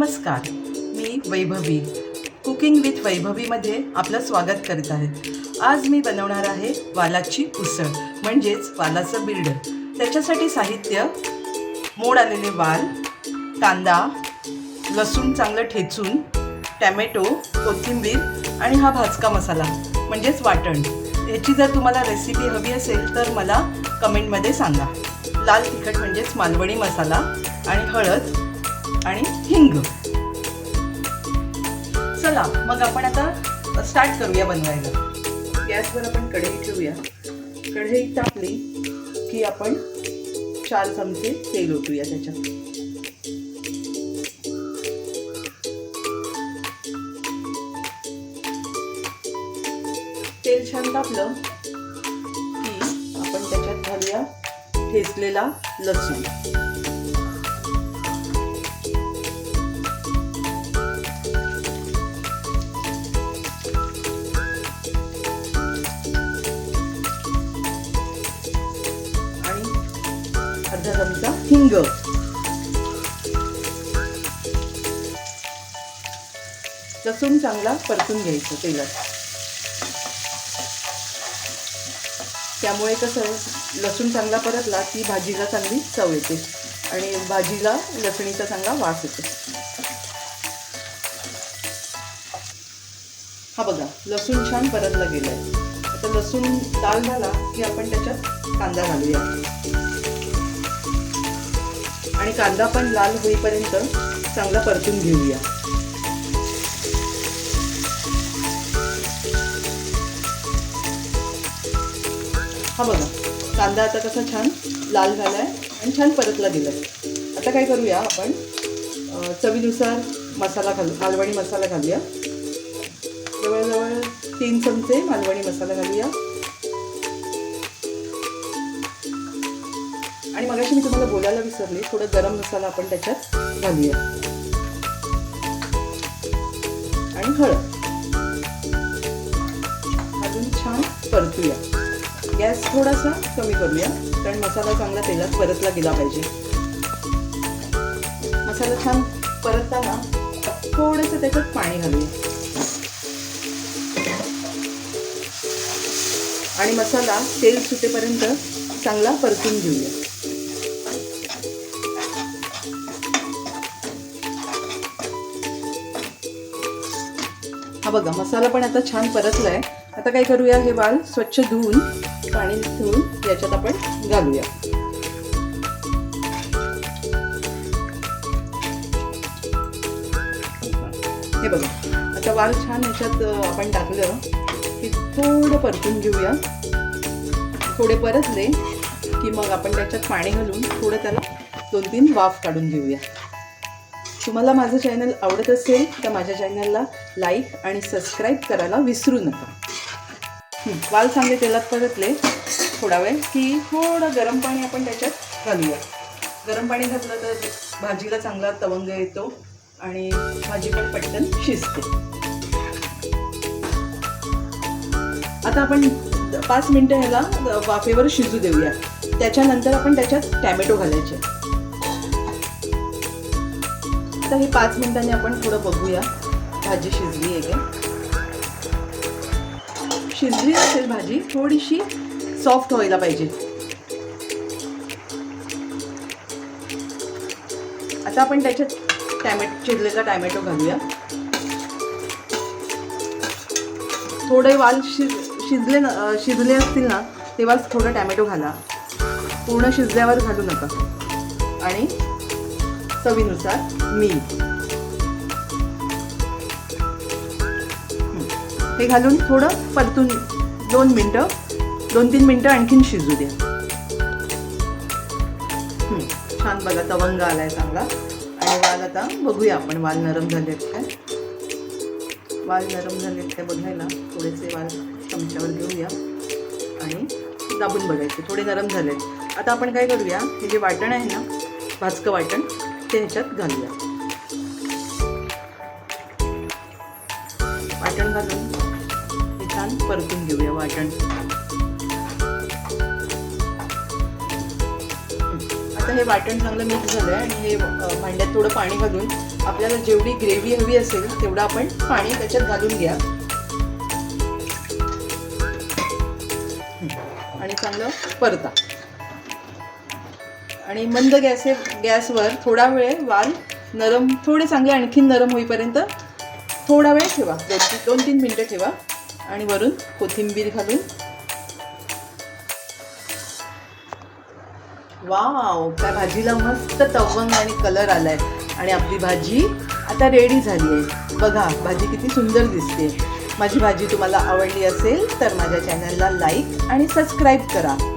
नमस्कार मी Vaibhavi. Cooking with वैभवीमध्ये आपलं स्वागत करीत आहे आज मी बनवणार आहे वालाची उसळ म्हणजेच वालाचं बिल्ड त्याच्यासाठी साहित्य मोड आलेले वाल कांदा लसूण चांगलं ठेचून टॅमॅटो कोथिंबीर आणि हा भाजका मसाला म्हणजेच वाटण. ह्याची जर तुम्हाला रेसिपी हवी असेल तर मला कमेंटमध्ये सांगा. लाल तिखट म्हणजेच मालवणी मसाला आणि हळद आणि हिंग. चला मग आपण आता स्टार्ट करूया बनवायला. गॅसवर आपण कढई ठेवूया. कढई टाकली की आपण चार चमचे तेल ओतूया त्याच्यात. तेल छान तापलं की आपण त्याच्यात घालूया ठेचलेला लसूण. अर्धा चमचा हिंग लसूण चांगला परतून घ्यायचं तेलात त्यामुळे कसं लसूण चांगला परतला की भाजीला चांगली चव येते आणि भाजीला लसणीचा चांगला वास येतो हा बघा लसूण छान परतला गेलाय आता लसूण लाल झाला की आपण त्याच्यात कांदा घालूया आणि कांदा पण लाल होईपर्यंत चांगला परतून घेऊया. हा बघा कांदा आता कसा छान लाल झाला आहे आणि छान परतला गेला आहे आता काय करूया आपण? चवीनुसार मसाला घालू मालवणी मसाला घालूया. जवळजवळ तीन चमचे मालवणी मसाला घालूया. आणि मग मी तुम्हाला बोलायला विसरले थोडं गरम मसाला आपण त्याच्यात घालूया. आणि हळद. अजून छान परतूया. गॅस थोडासा कमी करूया कारण मसाला चांगला तेलात परतला गेला पाहिजे. मसाला छान परतताना थोडंसं त्याच्यात पाणी घालूया. आणि मसाला तेल सुटेपर्यंत चांगला परतून घेऊया. हा बघा मसाला पण आता छान परतलाय. आता काय करूया हे वाल स्वच्छ धुवून पाणी धुवून याच्यात आपण घालूया. हे बघा आता वाल छान ह्याच्यात आपण टाकलं की थोडं परतून घेऊया. थोडे परतले की मग आपण त्याच्यात पाणी घालून थोडं त्याला दोन तीन वाफ काढून घेऊया. तुम्हाला माझं चॅनल आवडत असेल तर माझ्या चॅनलला लाईक आणि सबस्क्राईब करायला विसरू नका. वाल चांगले तेलात परतले. थोडा वेळ की थोडं गरम पाणी आपण त्याच्यात घालूया. गरम पाणी घातलं तर भाजीला चांगला तवंग येतो आणि भाजी पण पटकन शिजते. आता आपण पाच मिनटं ह्याला वाफेवर शिजू देऊया. त्याच्यानंतर आपण त्याच्यात टॅमॅटो घालायचे. आता हे पाच मिनिटांनी आपण थोडं बघूया. भाजी शिजली आहे का शिजली असेल भाजी थोडीशी सॉफ्ट व्हायला पाहिजे. आता आपण त्याच्यात टॅमॅटो चिरलेला टॅमॅटो घालूया. थोडे वाल शिज शिजले न शिजले असतील ना तेव्हाच थोडं टॅमॅटो घाला. पूर्ण शिजल्यावर घालू नका. आणि चवीनुसार मीठ. हे. घालून थोडं परतून दोन मिनटं दोन तीन मिनटं आणखीन शिजू द्या. छान बघा तवंग आलाय चांगला. आणि वाल आता बघूया आपण वाल नरम झालेत काय? वाल नरम झालेत काय बघायला? थोडेसे वाल चमच्यावर घेऊया. आणि दाबून बघायचे थोडे नरम झालेत. आता आपण काय करूया हे जे वाटण आहे ना भाजकं वाटण त्यांच्यात घालूया. वाटण घालून हे छान परतून घेऊया वाटण. आता हे वाटण चांगलं मिक्स झालं आहे आणि हे भांड्यात थोडं पाणी घालून आपल्याला जेवढी ग्रेव्ही हवी असेल तेवढं आपण पाणी त्याच्यात घालून घ्या. आणि चांगलं परता. आणि मंद गॅस गॅसवर थोडा वेळ वाल नरम थोडे चांगले आणखीन नरम होईपर्यंत थोडा वेळ ठेवा. दोन दोन तीन मिनटं ठेवा. आणि वरून कोथिंबीर घालून. वाव! त्या भाजीला मस्त तवंग आणि कलर आलाय. आणि आपली भाजी आता रेडी झाली आहे बघा भाजी किती सुंदर दिसते. माझी भाजी तुम्हाला आवडली असेल तर माझ्या चॅनलला लाईक आणि सबस्क्राईब करा.